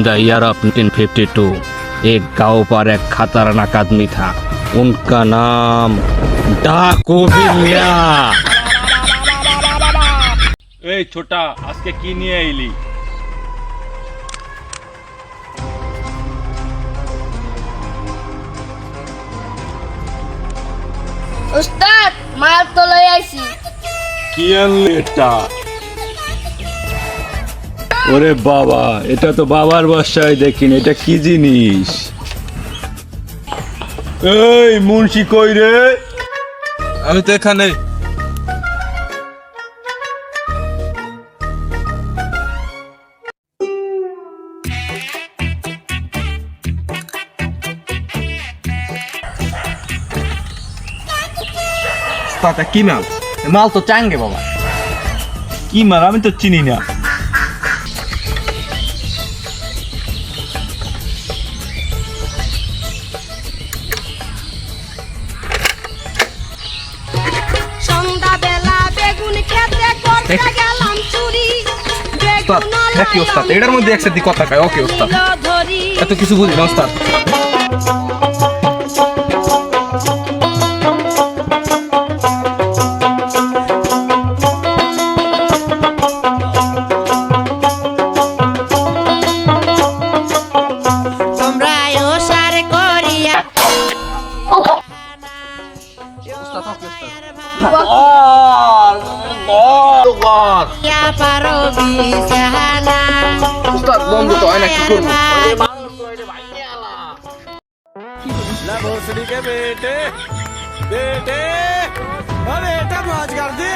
The year of 1952 एक गांव पर एक खतरनाक आदमी था उनका नाम डाकू बिल्ला এই ছোটা আজকে কি নিয়ে এলি উস্তাদ মাল তো লই আইছি কি আনলি এটা ওরে বাবা এটা তো বাবার বাসায় দেখিনি এটা কি জিনিস? এই মুন্সি কই রে? আমি তো এখানে। কি মাল? মাল তো চাঙ্গে বাবা। কি মাল? আমি তো চিনি না। ওস্তাদ হ্যাঁ কি ওস্তাদ এটার মধ্যে একসাথে কথা কয় ওকে ওস্তাদ এত কিছু বুঝি না ওস্তাদ তোমরা উস্তাদ উস্তাদ বন্ধ তো হয় না কি করব? লা ভোসড়ি কে বেটে? বেটে? আরে এটা মাছ কর দে